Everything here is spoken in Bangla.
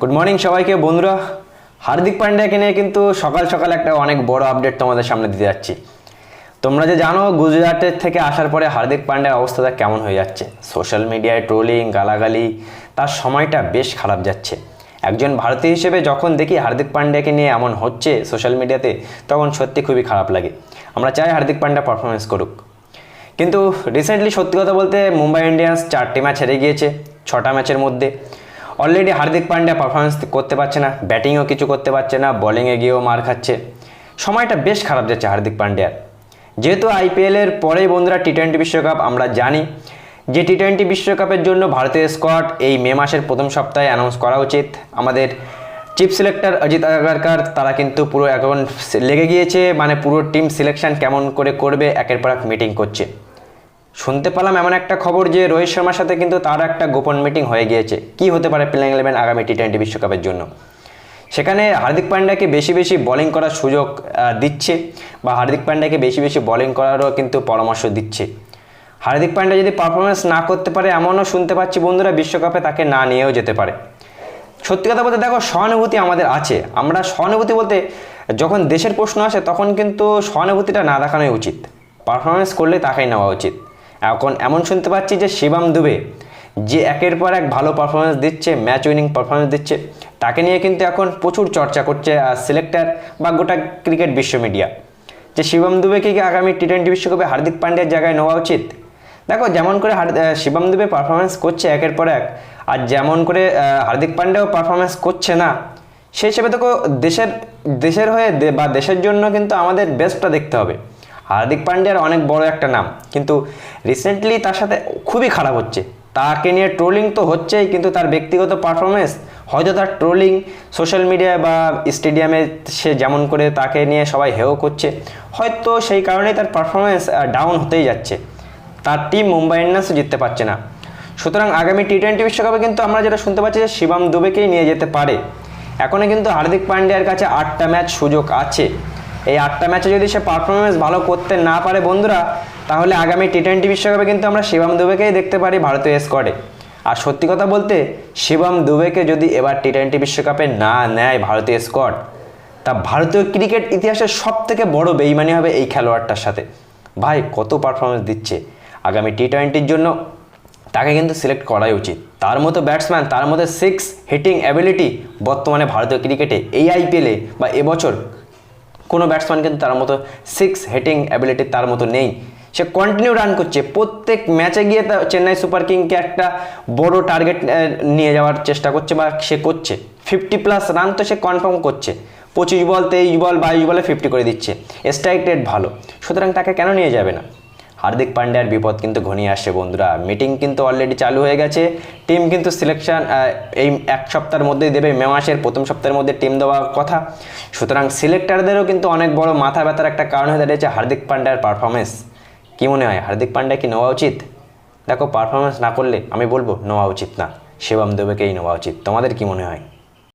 গুড মর্নিং সবাইকে, বন্ধুরা। হার্দিক পান্ডিয়াকে নিয়ে কিন্তু সকাল সকাল একটা অনেক বড় আপডেট তোমাদের সামনে দিতে যাচ্ছি। তোমরা যে জানো, গুজরাটের থেকে আসার পরে হার্দিক পান্ডিয়ার অবস্থাটা কেমন হয়ে যাচ্ছে? সোশ্যাল মিডিয়ায় ট্রোলিং গালাগালি, তার সময়টা বেশ খারাপ যাচ্ছে। একজন ভারতীয় হিসেবে যখন দেখি হার্দিক পান্ডিয়াকে নিয়ে এমন হচ্ছে সোশ্যাল মিডিয়াতে তখন সত্যি খুবই খারাপ লাগে। আমরা চাই হার্দিক পান্ডিয়া পারফরমেন্স করুক। কিন্তু রিসেন্টলি সত্যি কথা বলতে মুম্বাই ইন্ডিয়ান্স চারটি ম্যাচ হেরে গিয়েছে, ছটা ম্যাচের মধ্যে। অলরেডি হার্দিক পান্ডিয়া পারফরমেন্স করতে পারছে না ব্যাটিংও কিছু করতে পারছে না বলিংয়ে গিয়েও মার খাচ্ছে। সময়টা বেশ খারাপ যাচ্ছে হার্দিক পান্ডিয়ার যেহেতু আইপিএলের পরেই বন্ধুরা টি টোয়েন্টি বিশ্বকাপ, আমরা জানি যে টি টোয়েন্টি বিশ্বকাপের জন্য ভারতীয় স্কোয়াড এই মে মাসের প্রথম সপ্তাহে অ্যানাউন্স করা উচিত। আমাদের চিফ সিলেক্টর অজিত আগারকার, তারা কিন্তু পুরো এখন লেগে গিয়েছে মানে পুরো টিম সিলেকশন কেমন করে করবে, একের পর এক মিটিং করছে। শুনতে পেলাম এমন একটা খবর যে রোহিত শর্মার সাথে কিন্তু তার একটা গোপন মিটিং হয়ে গিয়েছে। কি হতে পারে প্লেইং ইলেভেন আগামী টি টোয়েন্টি বিশ্বকাপের জন্য? সেখানে হার্দিক পান্ডিয়াকে বেশি বেশি বোলিং করার সুযোগ দিচ্ছে বা হার্দিক পান্ডিয়াকে বেশি বেশি বোলিং করারও কিন্তু পরামর্শ দিচ্ছে। হার্দিক পান্ডিয়া যদি পারফরমেন্স না করতে পারে, এমনও শুনতে পাচ্ছি বন্ধুরা বিশ্বকাপে তাকে না নিয়েও যেতে পারে। সত্যি কথা বলতে দেখো, সহানুভূতি আমাদের আছে। আমরা সহানুভূতি বলতে যখন দেশের প্রশ্ন আসে, তখন কিন্তু সহানুভূতিটা না দেখানোই উচিত। পারফরমেন্স করলে তাকেই নেওয়া উচিত। এখন এমন শুনতে পাচ্ছি যে শিবাম দুবে, যে একের পর এক ভালো পারফরমেন্স দিচ্ছে ম্যাচ উইনিং পারফরমেন্স দিচ্ছে, তাকে নিয়ে কিন্তু এখন প্রচুর চর্চা করছে সিলেক্টর বা গোটা ক্রিকেট বিশ্ব মিডিয়া যে শিবম দুবেকে কি আগামী টি টোয়েন্টি বিশ্বকাপে হার্দিক পান্ডিয়ার জায়গায় নেওয়া উচিত? দেখো, যেমন করে শিবম দুবে পারফরমেন্স করছে একের পর এক, আর যেমন করে হার্দিক পান্ডেও পারফরমেন্স করছে না, সেই হিসেবে তো দেশের দেশের হয়ে বা দেশের জন্য কিন্তু আমাদের বেস্টটা দেখতে হবে। হার্দিক পান্ডিয়ার অনেক বড় একটা নাম। কিন্তু রিসেন্টলি তার সাথে খুবই খারাপ হচ্ছে। তাকে নিয়ে ট্রোলিং তো হচ্ছেই, কিন্তু তার ব্যক্তিগত পারফরমেন্স হয়তো তার ট্রোলিং সোশ্যাল মিডিয়ায় বা স্টেডিয়ামে সে যেমন করে তাকে নিয়ে সবাই হেও করছে। হয়তো সেই কারণেই তার পারফরমেন্স ডাউন হতেই যাচ্ছে। তার টিম মুম্বাই ইন্ডিয়ান্সও জিততে পারছে না। সুতরাং আগামী টি টোয়েন্টি বিশ্বকাপে কিন্তু আমরা যেটা শুনতে পাচ্ছি যে শিবাম দুবেকেই নিয়ে যেতে পারে। এখনও কিন্তু হার্দিক পান্ডিয়ার কাছে আটটা ম্যাচ সুযোগ আছে। এই আটটা ম্যাচে যদি সে পারফরমেন্স ভালো করতে না পারে বন্ধুরা, তাহলে আগামী টি টোয়েন্টি বিশ্বকাপে কিন্তু আমরা শিবম দুবেকেই দেখতে পারি ভারতীয় স্কোয়াডে আর সত্যি কথা বলতে, শিবম দুবেকে যদি এবার টি টোয়েন্টি বিশ্বকাপে না নেয় ভারতীয় স্কোয়াড তা ভারতীয় ক্রিকেট ইতিহাসের সব থেকে বড় বেইমানি হবে এই খেলোয়াড়টার সাথে। ভাই, কত পারফরমেন্স দিচ্ছে। আগামী টি টোয়েন্টির জন্য তাকে কিন্তু সিলেক্ট করাই উচিত। তার মতো ব্যাটসম্যান তার মধ্যে সিক্স হিটিং অ্যাবিলিটি বর্তমানে ভারতীয় ক্রিকেটে এই আইপিএলে বা এবছর কোনো ব্যাটসম্যান কিন্তু তার মতো সিক্স হেটিং অ্যাবিলিটি তার মতো নেই। সে কন্টিনিউ রান করছে। প্রত্যেক ম্যাচে গিয়ে তা চেন্নাই সুপার কিংকে একটা বড় টার্গেট নিয়ে যাওয়ার চেষ্টা করছে বা সে করছে। ফিফটি প্লাস রান তো সে কনফার্ম করছে। পঁচিশ বল, তেইশ বল, বাইশ বলে ফিফটি করে দিচ্ছে। স্ট্রাইক রেট ভালো। সুতরাং তাকে কেন নিয়ে যাবে না? হার্দিক পান্ডিয়ার বিপদ কিন্তু ঘনিয়ে আসছে, বন্ধুরা। মিটিং কিন্তু অলরেডি চালু হয়ে গেছে। টিম কিন্তু সিলেকশন এই এক সপ্তাহের মধ্যেই দেবে। মে মাসের প্রথম সপ্তাহের মধ্যে টিম দেওয়ার কথা। সুতরাং সিলেক্টারদেরও কিন্তু অনেক বড় মাথা ব্যথার একটা কারণ হয়ে দাঁড়িয়েছে হার্দিক পান্ডিয়ার পারফরমেন্স কী মনে হয়, হার্দিক পান্ডিয়া কি নেওয়া উচিত? দেখো পারফরমেন্স না করলে, আমি বলব, নেওয়া উচিত না। শিবম দেবেকেই নেওয়া উচিত। তোমাদের কি মনে হয়?